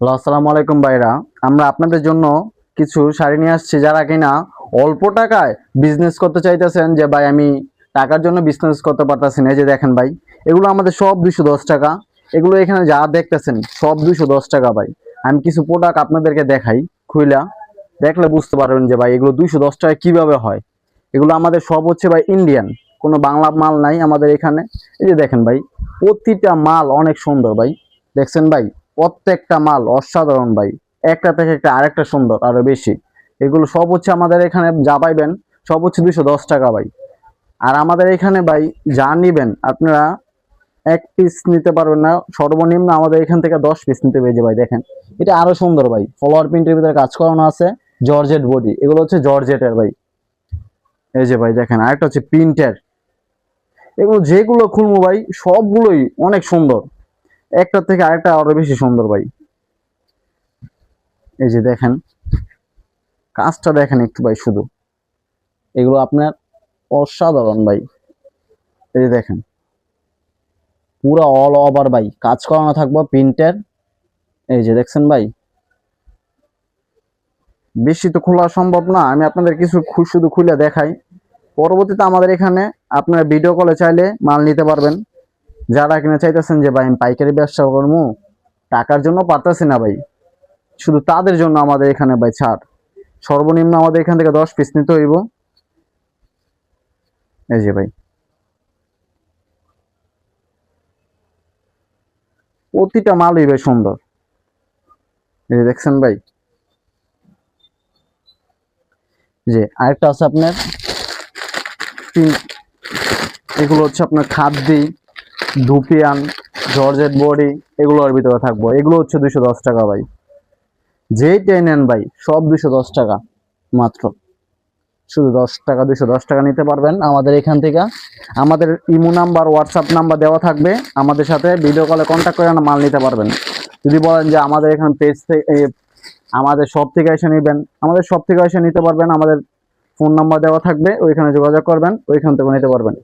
Hello, আসসালামু আলাইকুম ভাইরা। আমরা আপনাদের জন্য কিছু শাড়ি নিয়ে আসছি যারা কিনা অল্প টাকায় বিজনেস করতে চাইতেছেন যে, ভাই, আমি টাকার জন্য বিজনেস করতে পারতেছি না। যে দেখেন ভাই, এগুলো আমাদের সব দুশো দশ টাকা। এগুলো এখানে যা দেখতেছেন, সব দুশো দশ টাকা ভাই। আমি কিছু প্রোডাক্ট আপনাদেরকে দেখাই, খুইলা। দেখলে বুঝতে পারবেন যে, ভাই, এগুলো দুশো দশ টাকা কীভাবে হয়? এগুলো আমাদের সব হচ্ছে, ভাই ইন্ডিয়ান কোনো বাংলা মাল নাই আমাদের এখানে। এই যে দেখেন ভাই, প্রতিটা মাল অনেক সুন্দর ভাই। দেখছেন ভাই? প্রত্যেকটা মাল অসাধারণ ভাই। একটা থেকে একটা, আরেকটা সুন্দর, আরও বেশি। এগুলো সব হচ্ছে আমাদের এখানে যা পাইবেন, সব হচ্ছে দুশো দশ টাকা ভাই। আর আমাদের এখানে ভাই যা নিবেন, আপনারা এক পিস নিতে পারবেন না, সর্বনিম্ন আমাদের এখান থেকে দশ পিস নিতে পেয়েছে ভাই, দেখেন। এটা আরও সুন্দর ভাই, ফলোয়ার প্রিন্টের ভিতরে কাজ করানো আছে, জর্জেট বডি, এগুলো হচ্ছে জর্জেটের ভাই। এই যে ভাই, দেখেন, আরেকটা হচ্ছে প্রিন্টের। এগুলো যেগুলো খুলবো ভাই, সবগুলোই অনেক সুন্দর। একটা থেকে আরেকটা আরও বেশি সুন্দর ভাই। এই যে দেখেন, কাজটা দেখেন একটু ভাই শুধু। এগুলো আপনার অসাধারণ ভাই। এই যে দেখেন, পুরো অল ওভার ভাই। কাজ করানো থাকব প্রিন্টের। এই যে দেখছেন ভাই। বেশি তো খোলা সম্ভব না, আমি আপনাদের কিছু শুধু খুলে দেখাই। পরবর্তীতে আমাদের এখানে আপনারা ভিডিও কলে চাইলে মাল নিতে পারবেন। যারা কিনা চাইতেছেন যে, ভাই, আমি পাইকারি ব্যবসা করব টাকার জন্য পারতেছি না ভাই। শুধু তাদের জন্য আমাদের এখানে, ভাই, ছাড়। সর্বনিম্ন আমাদের এখান থেকে দশ পিস নিতে হইব। এই যে, ভাই। প্রতিটা মালই, ভাই, সুন্দর। এই যে, দেখছেন, ভাই? যে, আরেকটা আছে আপনার এগুলো হচ্ছে আপনার খাদ্যি ধুপিয়ান জর্জেট বডি, এগুলোর ভিতরে থাকব। এগুলো হচ্ছে দুশো দশ টাকা ভাই। যেইটাই নেন ভাই, সব দুশো দশ টাকা মাত্র। শুধু দশ টাকা দুশো দশ টাকা নিতে পারবেন আমাদের এখান থেকে। আমাদের ইমো নাম্বার, হোয়াটসঅ্যাপ নাম্বার দেওয়া থাকবে। আমাদের সাথে ভিডিও কলে কন্ট্যাক্ট করে মাল নিতে পারবেন। যদি বলেন যে আমাদের এখানে পেজ থেকে আমাদের সব থেকে এসে নেবেন, আমাদের সব থেকে এসে নিতে পারবেন। আমাদের ফোন নাম্বার দেওয়া থাকবে, ওইখানে যোগাযোগ করবেন, ওইখান থেকে নিতে পারবেন।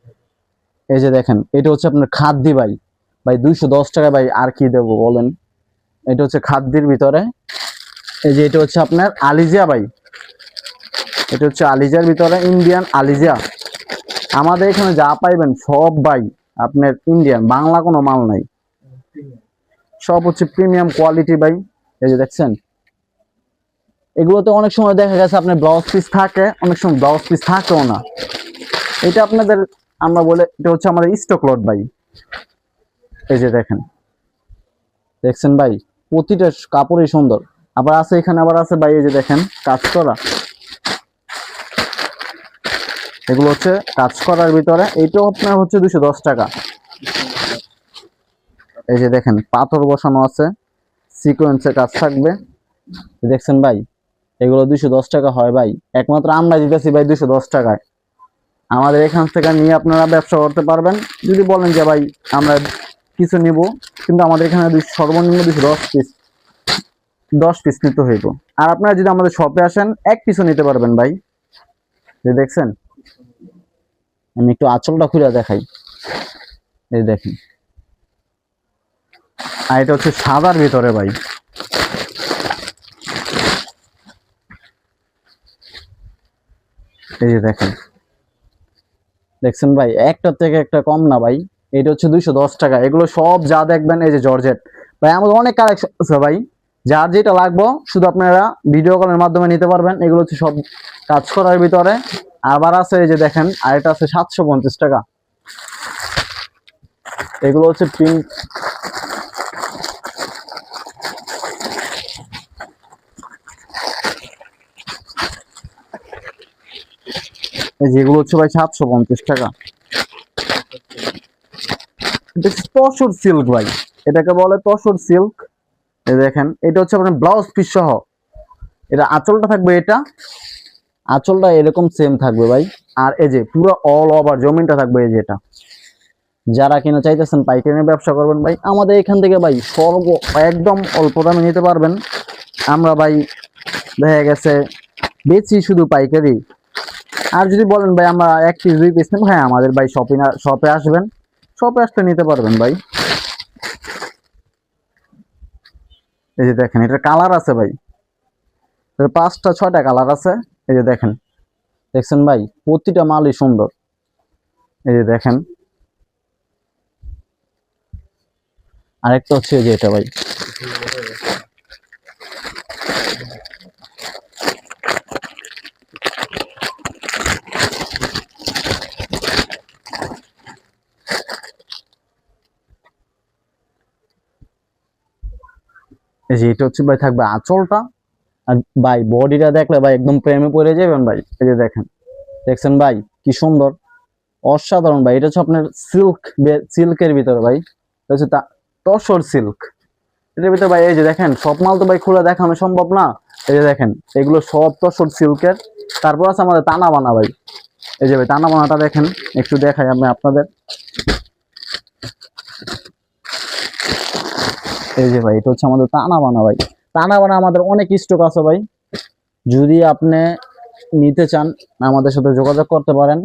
এই যে দেখেন, এটা হচ্ছে আপনার খাদ্যি ভাই। ভাই, দুইশো দশ টাকা ভাই, আর কি দেবো বলেন? এটা হচ্ছে খাদ্যির ভিতরে। এই যে এটা হচ্ছে আপনার আলিজিয়া ভাই। এটা হচ্ছে আলিজার ভিতরে, ইন্ডিয়ান আলিজিয়া। আমাদের এখানে যা পাইবেন সব ভাই, আপনার ইন্ডিয়ান, বাংলা কোনো মাল নাই। সব হচ্ছে প্রিমিয়াম কোয়ালিটি ভাই। এই যে দেখছেন? এগুলোতে অনেক সময় দেখা গেছে আপনার ব্লাউজ পিস থাকে, অনেক সময় ব্লাউজ পিস থাকেও না। এটা আপনাদের আমরা বলে, এটা হচ্ছে আমাদের স্টক লট ভাই। এই যে দেখেন। দেখছেন ভাই? প্রতিটা কাপড়ই সুন্দর। আবার আছে, এখানে আবার আছে ভাই, এই যে দেখেন, কাজ করা। এগুলো হচ্ছে কাজ করার ভিতরে এইটাও আপনার হচ্ছে দুশো দশ টাকা। এই যে দেখেন, পাথর বসানো আছে সিকোয়েন্সের কাজ থাকবে। দেখছেন ভাই? এগুলো দুশো টাকা হয় ভাই। একমাত্র আমরা দিতেছি ভাই দশ টাকায়। আমাদের এখান থেকে নিয়ে আপনারা ব্যবসা করতে পারবেন। যদি বলেন যে ভাই, আমরা কিছু নিব, কিন্তু আমাদের এখানে সর্বনিম্ন দুশো দশ পিস দশ পিস নিতে হইব। আর আপনারা যদি আমাদের শপে আসেন, এক পিসও নিতে পারবেন ভাই। যে দেখছেন? আমি একটু আঁচলটা খুলে দেখাই। এই দেখেন। আর এটা হচ্ছে সাদার ভিতরে ভাই। এই যে দেখেন। দেখছেন ভাই একটার থেকে একটা কম না ভাই। এটা হচ্ছে দুইশো দশ টাকা। এগুলো সব যা দেখবেন, এই যে জর্জেট। ভাই, আমাদের অনেক কালেকশন আছে ভাই। যার যেটা লাগবো, শুধু আপনারা ভিডিও কলের মাধ্যমে নিতে পারবেন। এগুলো হচ্ছে সব কাজ করার ভিতরে। আবার আছে এই যে দেখেন, আর এটা আছে সাতশো পঞ্চাশ টাকা। এগুলো হচ্ছে প্রিন্ট যেগুলো হচ্ছে ভাই সাতশো পঞ্চাশ টাকা। তসর সিল্ক ভাই। এটাকে বলে তসর সিল্ক দেখেন, এটা হচ্ছে আপনার ব্লাউজ পিস সহ। এটা আঁচলটা থাকবে এটা। আঁচলটা এরকম সেম থাকবে ভাই। আর এই যে পুরো অল ওভার জমিনটা থাকবে এই যে এটা। যারা কিনা চাইতেছেন পাইকারি ব্যবসা করবেন ভাই, আমাদের এখান থেকে ভাই সর্ব একদম অল্প দামে নিতে পারবেন। আমরা ভাই, দেখা গেছে, বেচি শুধু পাইকারি। আর যদি বলেন ভাই, আমরা এক পিস দুই পিস নেব? হ্যাঁ আমাদের ভাই শপিং শপে আসবেন। শপে আসতে নিতে পারবেন ভাই। এই যে দেখেন এটা কালার আছে ভাই। পাঁচটা, ছয়টা কালার আছে। এই যে দেখেন। দেখছেন ভাই? প্রতিটা মালই সুন্দর। এই যে দেখেন। আরেকটা হচ্ছে যে এটা ভাই। এই যে এটা হচ্ছে ভাই থাকবে আঁচলটা, আর ভাই বডিটা দেখলে ভাই একদম প্রেমে পড়ে যাবেন ভাই। এই যে দেখেন, দেখছেন ভাই কি সুন্দর, অসাধারণ ভাই। এটা হচ্ছে আপনার সিল্ক সিল্কের ভিতরে ভাই। হচ্ছে তা- তসর সিল্ক এটার ভিতরে ভাই এই যে দেখেন, সব মাল তো ভাই খুলে দেখানো সম্ভব না। এই যে দেখেন, এগুলো সব তসর সিল্কের তারপর আছে আমাদের টানা বানা ভাই। এই যে ভাই, টানা বানাটা দেখেন, একটু দেখাই আমি আপনাদের। এই যে ভাই, এটা হচ্ছে আমাদের টানা বানা ভাই। টানা বানা আমাদের অনেক স্টক আছে ভাই। যদি আপনি নিতে চান, আমাদের সাথে যোগাযোগ করতে পারেন।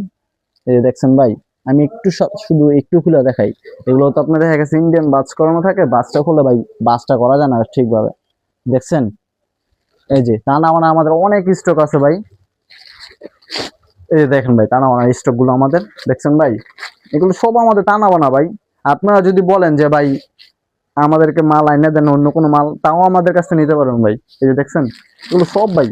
এই যে দেখছেন ভাই, আমি একটু শুধু একটু খুলে দেখাই। এগুলো তো আপনার দেখা গেছে ইন্ডিয়ান বাস করানো থাকে বাসটা খুলে ভাই বাসটা করা যায় না ঠিকভাবে। দেখছেন? এই যে টানা বানা আমাদের অনেক স্টক আছে ভাই। এই যে দেখেন ভাই, টানা বানা স্টকগুলো আমাদের। দেখছেন ভাই? এগুলো সব আমাদের টানা বানা ভাই। আপনারা যদি বলেন যে ভাই আমাদেরকে মাল আইনে দেন, অন্য কোনো মাল, তাও আমাদের কাছে নিতে পারবেন ভাই। এই যে দেখছেন, এগুলো সব ভাই।